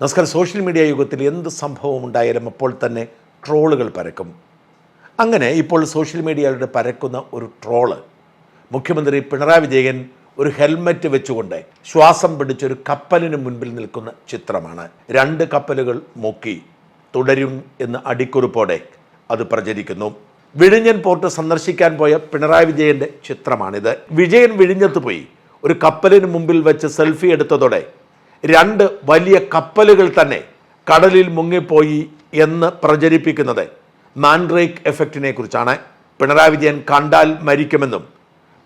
നമസ്കാരം. Social media യുഗത്തിൽ എന്ത് സംഭവം ഉണ്ടായാലും അപ്പോൾ തന്നെ ട്രോളുകൾ പരക്കും. അങ്ങനെ ഇപ്പോൾ സോഷ്യൽ മീഡിയയുടെ പരക്കുന്ന ഒരു ട്രോൾ. മുഖ്യമന്ത്രി പിണറായി വിജയൻ ഒരു ഹെൽമറ്റ് വെച്ചുകൊണ്ട് ശ്വാസം പിടിച്ചൊരു കപ്പലിന് മുൻപിൽ നിൽക്കുന്ന ചിത്രമാണ്. രണ്ട് കപ്പലുകൾ മുക്കി തുടരും എന്ന് അടിക്കുറിപ്പോടെ അത് പ്രചരിക്കുന്നു. വിഴിഞ്ഞൻ പോർട്ട് സന്ദർശിക്കാൻ പോയ പിണറായി വിജയന്റെ ചിത്രമാണിത്. വിജയൻ വിഴിഞ്ഞത്ത് പോയി. ഒരു കപ്പലിന് മുമ്പിൽ വെച്ച് സെൽഫി എടുത്തതോടെ രണ്ട് വലിയ കപ്പലുകൾ തന്നെ കടലിൽ മുങ്ങിപ്പോയി എന്ന് പ്രചരിപ്പിക്കുന്നത് മാൻഡ്രേക്ക് എഫക്റ്റിനെ കുറിച്ചാണ്. പിണറായി വിജയൻ കണ്ടാൽ മരിക്കുമെന്നും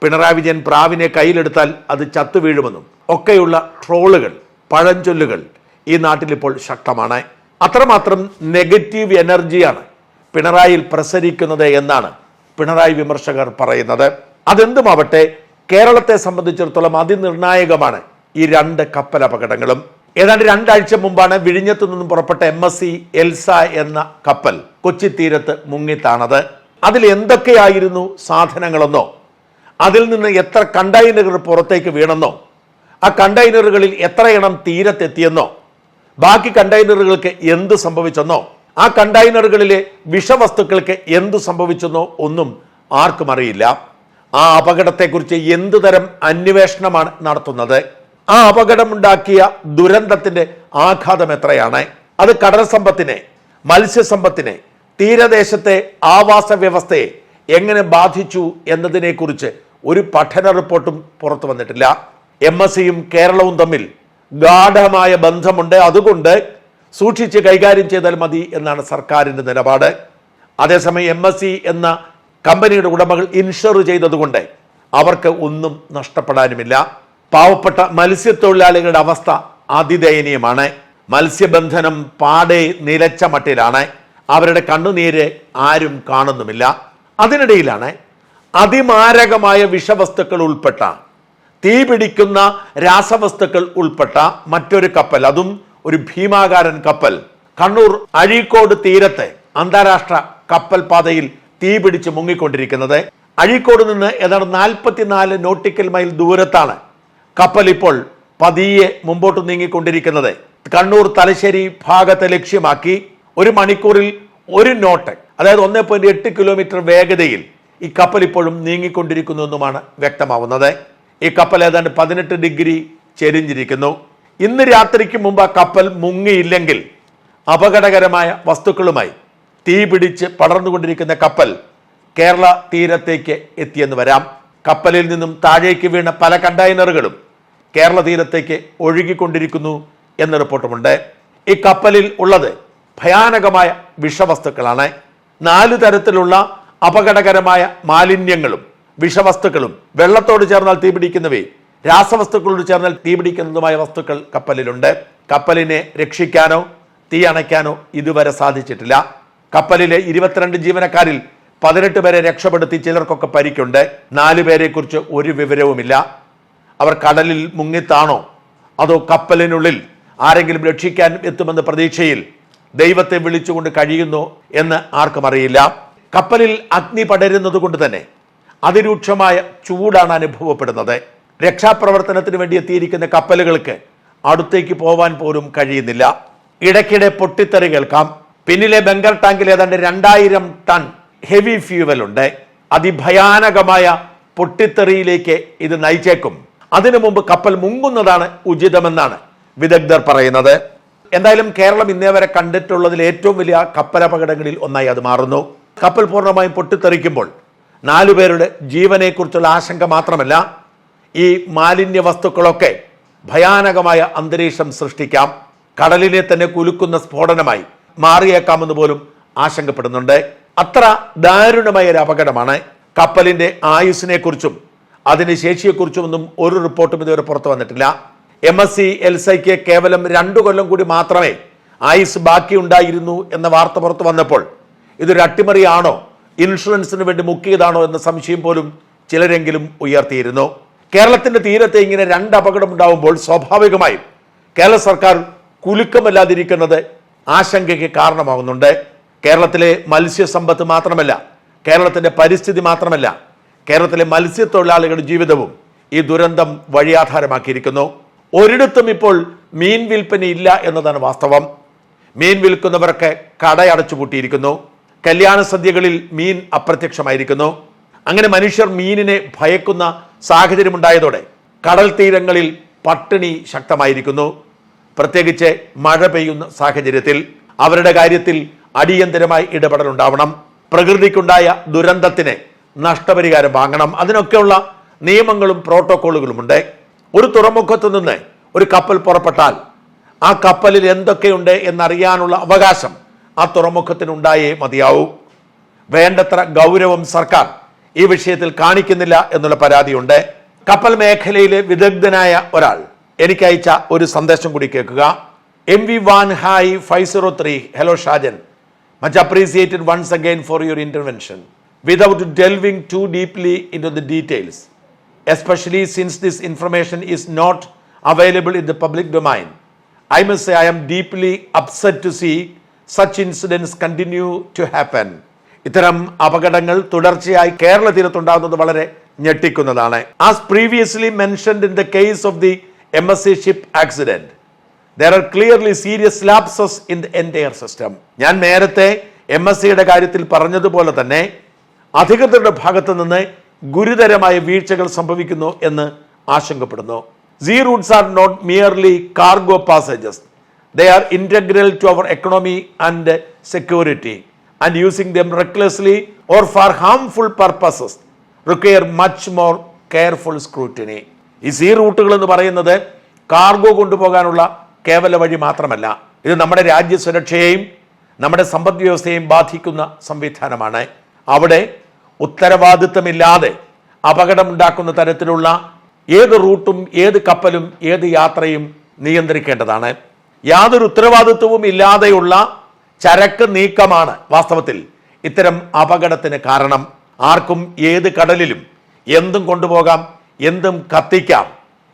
പിണറായി വിജയൻ പ്രാവിനെ കയ്യിലെടുത്താൽ അത് ചത്തു വീഴുമെന്നും ഒക്കെയുള്ള ട്രോളുകൾ പഴഞ്ചൊല്ലുകൾ ഈ നാട്ടിലിപ്പോൾ ശക്തമാണ്. അത്രമാത്രം നെഗറ്റീവ് എനർജിയാണ് പിണറായിൽ പ്രസരിക്കുന്നത് എന്നാണ് പിണറായി വിമർശകർ പറയുന്നത്. അതെന്തുമാവട്ടെ കേരളത്തെ സംബന്ധിച്ചിടത്തോളം അതിനിർണായകമാണ് ഈ രണ്ട് കപ്പൽ അപകടങ്ങളും. ഏതാണ്ട് രണ്ടാഴ്ച മുമ്പാണ് വിഴിഞ്ഞത്തു നിന്നും പുറപ്പെട്ട എം എസ് സി എൽസ എന്ന കപ്പൽ കൊച്ചി തീരത്ത് മുങ്ങിത്താണത്. അതിൽ എന്തൊക്കെയായിരുന്നു സാധനങ്ങളെന്നോ? അതിൽ നിന്ന് എത്ര കണ്ടെയ്നറുകൾ പുറത്തേക്ക് വീണെന്നോ? ആ കണ്ടെയ്നറുകളിൽ എത്ര എണ്ണം തീരത്തെത്തിയെന്നോ? ബാക്കി കണ്ടെയ്നറുകൾക്ക് എന്ത് സംഭവിച്ചെന്നോ? ആ കണ്ടെയ്നറുകളിലെ വിഷവസ്തുക്കൾക്ക് എന്ത് സംഭവിച്ചെന്നോ ഒന്നും ആർക്കും അറിയില്ല. ആ അപകടത്തെക്കുറിച്ച് എന്തുതരം അന്വേഷണമാണ് നടത്തുന്നത്? ആ അപകടമുണ്ടാക്കിയ ദുരന്തത്തിന്റെ ആഘാതം എത്രയാണ്? അത് കടൽ സമ്പത്തിനെ മത്സ്യസമ്പത്തിനെ തീരദേശത്തെ ആവാസ വ്യവസ്ഥയെ എങ്ങനെ ബാധിച്ചു എന്നതിനെക്കുറിച്ച് ഒരു പഠന റിപ്പോർട്ടും പുറത്തു വന്നിട്ടില്ല. എം എസ് സിയും കേരളവും തമ്മിൽ ഗാഠമായ ബന്ധമുണ്ട്. അതുകൊണ്ട് സൂക്ഷിച്ച് കൈകാര്യം ചെയ്താൽ മതി എന്നാണ് സർക്കാരിന്റെ നിലപാട്. അതേസമയം എം എസ് സി എന്ന കമ്പനിയുടെ ഉടമകൾ ഇൻഷുർ ചെയ്തതുകൊണ്ട് അവർക്ക് ഒന്നും നഷ്ടപ്പെടാനുമില്ല. പാവപ്പെട്ട മത്സ്യത്തൊഴിലാളികളുടെ അവസ്ഥ അതിദയനീയമാണ്. മത്സ്യബന്ധനം പാടെ നിലച്ച മട്ടിലാണ്. അവരുടെ കണ്ണുനീര് ആരും കാണുന്നുമില്ല. അതിനിടയിലാണ് അതിമാരകമായ വിഷവസ്തുക്കൾ ഉൾപ്പെട്ട തീ പിടിക്കുന്ന രാസവസ്തുക്കൾ ഉൾപ്പെട്ട മറ്റൊരു കപ്പൽ. അതും ഒരു ഭീമാകാരൻ കപ്പൽ. കണ്ണൂർ അഴീക്കോട് തീരത്തെ അന്താരാഷ്ട്ര കപ്പൽ പാതയിൽ തീ പിടിച്ച് മുങ്ങിക്കൊണ്ടിരിക്കുന്നത്. അഴീക്കോട് നിന്ന് ഏതാണ്ട് നാൽപ്പത്തിനാല് നോട്ടിക്കൽ മൈൽ ദൂരത്താണ് കപ്പൽ ഇപ്പോൾ പതിയെ മുമ്പോട്ട് നീങ്ങിക്കൊണ്ടിരിക്കുന്നത്. കണ്ണൂർ തലശ്ശേരി ഭാഗത്തെ ലക്ഷ്യമാക്കി ഒരു മണിക്കൂറിൽ ഒരു നോട്ട് അതായത് ഒന്നേ പോയിന്റ് എട്ട് കിലോമീറ്റർ വേഗതയിൽ ഈ കപ്പൽ ഇപ്പോഴും നീങ്ങിക്കൊണ്ടിരിക്കുന്നു എന്നുമാണ് വ്യക്തമാവുന്നത്. ഈ കപ്പൽ ഏതാണ്ട് പതിനെട്ട് ഡിഗ്രി ചെരിഞ്ഞിരിക്കുന്നു. ഇന്ന് രാത്രിക്ക് മുമ്പ് ആ കപ്പൽ മുങ്ങിയില്ലെങ്കിൽ അപകടകരമായ വസ്തുക്കളുമായി തീ പിടിച്ച് പടർന്നുകൊണ്ടിരിക്കുന്ന കപ്പൽ കേരള തീരത്തേക്ക് എത്തിയെന്ന് വരാം. കപ്പലിൽ നിന്നും താഴേക്ക് വീണ പല കണ്ടെയ്നറുകളും കേരള തീരത്തേക്ക് ഒഴുകിക്കൊണ്ടിരിക്കുന്നു എന്ന റിപ്പോർട്ടുമുണ്ട്. ഈ കപ്പലിൽ ഉള്ളത് ഭയാനകമായ വിഷവസ്തുക്കളാണ്. നാല് തരത്തിലുള്ള അപകടകരമായ മാലിന്യങ്ങളും വിഷവസ്തുക്കളും വെള്ളത്തോട് ചേർന്നാൽ തീപിടിക്കുന്നവയും രാസവസ്തുക്കളോട് ചേർന്നാൽ തീപിടിക്കുന്നതുമായ വസ്തുക്കൾ കപ്പലിലുണ്ട്. കപ്പലിനെ രക്ഷിക്കാനോ തീ അണയ്ക്കാനോ ഇതുവരെ സാധിച്ചിട്ടില്ല. കപ്പലിലെ ഇരുപത്തിരണ്ട് ജീവനക്കാരിൽ പതിനെട്ട് പേരെ രക്ഷപ്പെടുത്തി ചിലർക്കൊക്കെ പരിക്കുണ്ട്. നാലു പേരെക്കുറിച്ച് ഒരു വിവരവുമില്ല. അവർ കടലിൽ മുങ്ങിത്താണോ? അതോ കപ്പലിനുള്ളിൽ ആരെങ്കിലും രക്ഷിക്കാൻ എത്തുമെന്ന പ്രതീക്ഷയിൽ ദൈവത്തെ വിളിച്ചുകൊണ്ട് കഴിയുന്നു എന്ന് ആർക്കും അറിയില്ല. കപ്പലിൽ അഗ്നി പടരുന്നത് കൊണ്ട് തന്നെ അതിരൂക്ഷമായ ചൂടാണ് അനുഭവപ്പെടുന്നത്. രക്ഷാപ്രവർത്തനത്തിന് വേണ്ടി എത്തിയിരിക്കുന്ന കപ്പലുകൾക്ക് അടുത്തേക്ക് പോവാൻ പോലും കഴിയുന്നില്ല. ഇടയ്ക്കിടെ പൊട്ടിത്തെറി കേൾക്കാം. പിന്നിലെ ബംഗർ ടാങ്കിൽ ഏതാണ്ട് രണ്ടായിരം ടൺ ഹെവി ഫ്യൂവൽ ഉണ്ട്. അതിഭയാനകമായ പൊട്ടിത്തെറിയിലേക്ക് ഇത് നയിച്ചേക്കും. അതിനു മുമ്പ് കപ്പൽ മുങ്ങുന്നതാണ് ഉചിതമെന്നാണ് വിദഗ്ധർ പറയുന്നത്. എന്തായാലും കേരളം ഇന്നേ വരെ കണ്ടിട്ടുള്ളതിൽ ഏറ്റവും വലിയ കപ്പലപകടങ്ങളിൽ ഒന്നായി അത് മാറുന്നു. കപ്പൽ പൂർണമായും പൊട്ടിത്തെറിക്കുമ്പോൾ നാലുപേരുടെ ജീവനെക്കുറിച്ചുള്ള ആശങ്ക മാത്രമല്ല ഈ മാലിന്യ വസ്തുക്കളൊക്കെ ഭയാനകമായ അന്തരീക്ഷം സൃഷ്ടിക്കാം. കടലിനെ തന്നെ കുലുക്കുന്ന സ്ഫോടനമായി മാറിയേക്കാമെന്ന് പോലും ആശങ്കപ്പെടുന്നുണ്ട്. അത്ര ദാരുണമായ ഒരു അപകടമാണ്. കപ്പലിന്റെ ആയുസിനെ കുറിച്ചും അതിന്റെ ശേഷിയെക്കുറിച്ചും ഒന്നും ഒരു റിപ്പോർട്ടും ഇതുവരെ പുറത്തു വന്നിട്ടില്ല. എം എസ് സി എൽസൈക്ക് കേവലം രണ്ടു കൊല്ലം കൂടി മാത്രമേ ആയുസ് ബാക്കിയുണ്ടായിരുന്നു എന്ന വാർത്ത പുറത്തു വന്നപ്പോൾ ഇതൊരു അട്ടിമറിയാണോ? ഇൻഷുറൻസിന് വേണ്ടി മുക്കിയതാണോ എന്ന സംശയം പോലും ചിലരെങ്കിലും ഉയർത്തിയിരുന്നു. കേരളത്തിന്റെ തീരത്തെ ഇങ്ങനെ രണ്ട് അപകടം ഉണ്ടാവുമ്പോൾ സ്വാഭാവികമായും കേരള സർക്കാർ കുലുക്കമല്ലാതിരിക്കുന്നത് ആശങ്കയ്ക്ക് കാരണമാകുന്നുണ്ട് കേരളത്തിലെ മത്സ്യസമ്പത്ത് മാത്രമല്ല കേരളത്തിന്റെ പരിസ്ഥിതി മാത്രമല്ല കേരളത്തിലെ മത്സ്യത്തൊഴിലാളികളുടെ ജീവിതവും ഈ ദുരന്തം വഴിയാധാരമാക്കിയിരിക്കുന്നു ഒരിടത്തും ഇപ്പോൾ മീൻ വിൽപ്പന ഇല്ല എന്നതാണ് വാസ്തവം. മീൻ വിൽക്കുന്നവരൊക്കെ കടയടച്ചു പൂട്ടിയിരിക്കുന്നു കല്യാണ സദ്യകളിൽ മീൻ അപ്രത്യക്ഷമായിരിക്കുന്നു. അങ്ങനെ മനുഷ്യർ മീനിനെ ഭയക്കുന്ന സാഹചര്യമുണ്ടായതോടെ കടൽ തീരങ്ങളിൽ പട്ടിണി ശക്തമായിരിക്കുന്നു. പ്രത്യേകിച്ച് മഴ പെയ്യുന്ന സാഹചര്യത്തിൽ അവരുടെ കാര്യത്തിൽ അടിയന്തരമായി ഇടപെടലുണ്ടാവണം. പ്രകൃതിക്കുണ്ടായ ദുരന്തത്തിന് നഷ്ടപരിഹാരം വാങ്ങണം. അതിനൊക്കെയുള്ള നിയമങ്ങളും പ്രോട്ടോക്കോളുകളും ഉണ്ട് ഒരു തുറമുഖത്ത് നിന്ന് ഒരു കപ്പൽ പുറപ്പെട്ടാൽ ആ കപ്പലിൽ എന്തൊക്കെയുണ്ട് എന്നറിയാനുള്ള അവകാശം ആ തുറമുഖത്തിനുണ്ടായേ മതിയാവൂ. വേണ്ടത്ര ഗൗരവം സർക്കാർ ഈ വിഷയത്തിൽ കാണിക്കുന്നില്ല എന്നുള്ള പരാതിയുണ്ട്. കപ്പൽ മേഖലയിലെ വിദഗ്ധനായ ഒരാൾ എനിക്ക് അയച്ച ഒരു സന്ദേശം കൂടി കേൾക്കുക. M V Wan Hai five zero three. Hello Shajan. Much appreciated once again for your intervention delving to deeply into the details especially since this information is not available in the public domain. I must say I am deeply upset to see such incidents continue to happen. ഇത്തരം അപകടങ്ങൾ തുടർച്ചയായി കേരള തീരത്തുണ്ടാകുന്നത് വളരെ ഞെട്ടിക്കുന്നതാണ് as previously mentioned in the case of the M S C ship accident there are clearly serious lapses in the entire system ഞാൻ നേരത്തെ M S സിയുടെ കാര്യത്തിൽ പറഞ്ഞതുപോലെ അധികൃതരുടെ ഭാഗത്തു നിന്ന് ഗുരുതരമായ വീഴ്ചകൾ സംഭവിക്കുന്നു എന്ന് ആശങ്കപ്പെടുന്നു. Sea routes are not merely cargo passages they are integral to our economy and security and using them recklessly or for harmful purposes require much more careful scrutiny ഈ സീ റൂട്ടുകൾ എന്ന് പറയുന്നത് കാർഗോ കൊണ്ടുപോകാനുള്ള കേവല വഴി മാത്രമല്ല. ഇത് നമ്മുടെ രാജ്യസുരക്ഷയെയും നമ്മുടെ സമ്പദ് വ്യവസ്ഥയെയും ബാധിക്കുന്ന സംവിധാനമാണ്. അവിടെ ഉത്തരവാദിത്തമില്ലാതെ അപകടമുണ്ടാക്കുന്ന തരത്തിലുള്ള ഏത് റൂട്ടും ഏത് കപ്പലും ഏത് യാത്രയും നിയന്ത്രിക്കേണ്ടതാണ്. യാതൊരു ഉത്തരവാദിത്വവും ഇല്ലാതെയുള്ള ചരക്ക് നീക്കമാണ് വാസ്തവത്തിൽ ഇത്തരം അപകടത്തിന് കാരണം. ആർക്കും ഏത് കടലിലും എന്തും കൊണ്ടുപോകാം എന്തും കത്തിക്കാം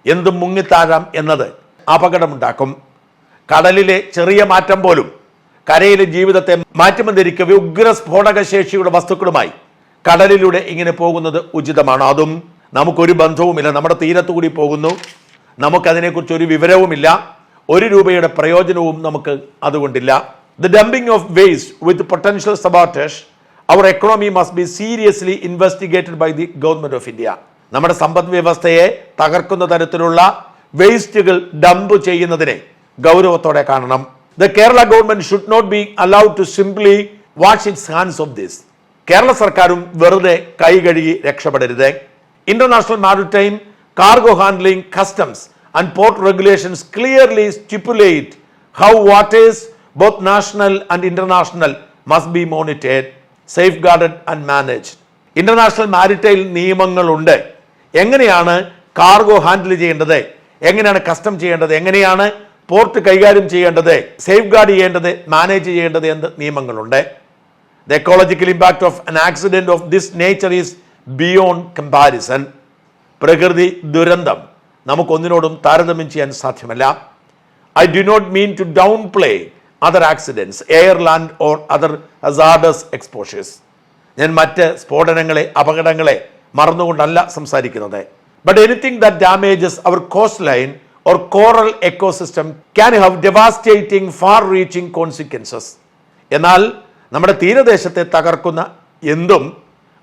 എന്തും മുങ്ങിത്താഴാം എന്നത് അപകടമുണ്ടാക്കും. കടലിലെ ചെറിയ മാറ്റം പോലും കരയിലെ ജീവിതത്തെ മാറ്റുമെന്നിരിക്കവേ ഉഗ്ര സ്ഫോടക ശേഷിയുടെ വസ്തുക്കളുമായി കടലിലൂടെ ഇങ്ങനെ പോകുന്നത് ഉചിതമാണ്. അതും നമുക്കൊരു ബന്ധവുമില്ല. നമ്മുടെ തീരത്തു കൂടി പോകുന്നു. നമുക്കതിനെക്കുറിച്ച് ഒരു വിവരവുമില്ല. ഒരു രൂപയുടെ പ്രയോജനവും നമുക്ക് അതുകൊണ്ടില്ല. The dumping of waste with potential sabotage our economy must be seriously investigated by the government of India നമ്മുടെ സമ്പദ് വ്യവസ്ഥയെ തകർക്കുന്ന തരത്തിലുള്ള വേസ്റ്റുകൾ ഡംപ് ചെയ്യുന്നതിനെ ഗൗരവത്തോടെ കാണണം. The Kerala government should not be allowed to simply wash its hands of this Kerala സർക്കാരും വെറുതെ കൈ കഴുകി രക്ഷപ്പെടരുത്. International maritime cargo handling customs and port regulations clearly stipulate how waters both national and international must be monitored safeguarded and manage international maritime നിയമങ്ങളുണ്ട് എങ്ങനെയാണ് cargo handle ചെയ്യേണ്ടത്? എങ്ങനെയാണ് custom ചെയ്യേണ്ടത്? എങ്ങനെയാണ് പോർട്ട് കൈകാര്യം ചെയ്യേണ്ടത് സേഫ് ഗാർഡ് ചെയ്യേണ്ടത് മാനേജ് ചെയ്യേണ്ടത് എന്ത്? നിയമങ്ങളുണ്ട്. The ecological impact of an accident of this nature is beyond comparison പ്രകൃതി ദുരന്തം. നമുക്കൊന്നിനോടും താരതമ്യം ചെയ്യാൻ സാധ്യമല്ല. I do not mean to downplay other accidents air land or other hazardous exposures ഞാൻ മറ്റ് സ്ഫോടനങ്ങളെ അപകടങ്ങളെ മറന്നുകൊണ്ടല്ല സംസാരിക്കുന്നത്. But anything that damages our coastline or coral ecosystem can have devastating far reaching consequences എന്നാൽ നമ്മുടെ തീരദേശത്തെ തകർക്കുന്ന എന്തും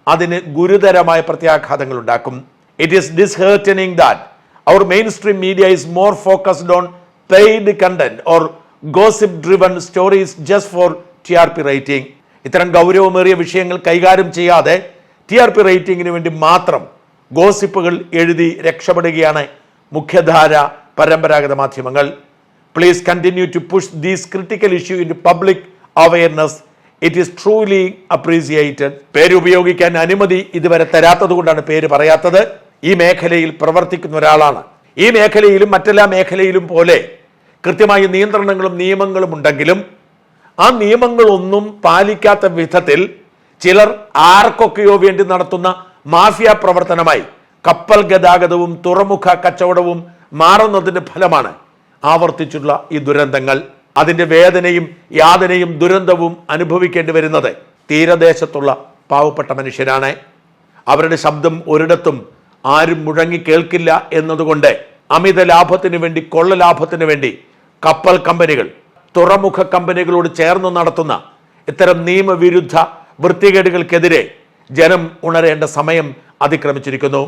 അതിന് ഗുരുതരമായ പ്രത്യാഘാതങ്ങൾ ഉണ്ടാക്കും. It is disheartening that our mainstream media is more focused on paid content or gossip driven stories just for T R P rating ഇത്തരം ഗൗരവമേറിയ വിഷയങ്ങൾ കൈകാര്യം ചെയ്യാതെ ടി ആർ പി റേറ്റിംഗിന് വേണ്ടി മാത്രം ഗോസിപ്പുകൾ എഴുതി രക്ഷപ്പെടുകയാണ് മുഖ്യധാര പരമ്പരാഗത മാധ്യമങ്ങൾ. Please continue to push these critical issue in public awareness it is truly appreciated പേര് ഉപയോഗിക്കാൻ അനുമതി ഇതുവരെ തരാത്തത് കൊണ്ടാണ് പേര് പറയാത്തത്. ഈ മേഖലയിൽ പ്രവർത്തിക്കുന്ന ഒരാളാണ്. ഈ മേഖലയിലും മറ്റെല്ലാ മേഖലയിലും പോലെ കൃത്യമായ നിയന്ത്രണങ്ങളും നിയമങ്ങളും ഉണ്ടെങ്കിലും ആ നിയമങ്ങളൊന്നും പാലിക്കാത്ത വിധത്തിൽ ചിലർ ആർക്കൊക്കെയോ വേണ്ടി നടത്തുന്ന മാഫിയ പ്രവർത്തനമായി കപ്പൽ ഗതാഗതവും തുറമുഖ കച്ചവടവും മാറുന്നതിന്റെ ഫലമാണ് ആവർത്തിച്ചുള്ള ഈ ദുരന്തങ്ങൾ അതിന്റെ വേദനയും യാതനയും ദുരന്തവും അനുഭവിക്കേണ്ടി വരുന്നത് തീരദേശത്തുള്ള പാവപ്പെട്ട മനുഷ്യരാണ്. അവരുടെ ശബ്ദം ഒരിടത്തും ആരും മുഴങ്ങി കേൾക്കില്ല എന്നതുകൊണ്ട് അമിത ലാഭത്തിന് വേണ്ടി കൊള്ള ലാഭത്തിന് വേണ്ടി കപ്പൽ കമ്പനികൾ തുറമുഖ കമ്പനികളോട് ചേർന്ന് നടത്തുന്ന ഇത്തരം നിയമവിരുദ്ധ വൃത്തികേടുകൾക്കെതിരെ ജനം ഉണരേണ്ട സമയം അതിക്രമിച്ചിരിക്കുന്നു.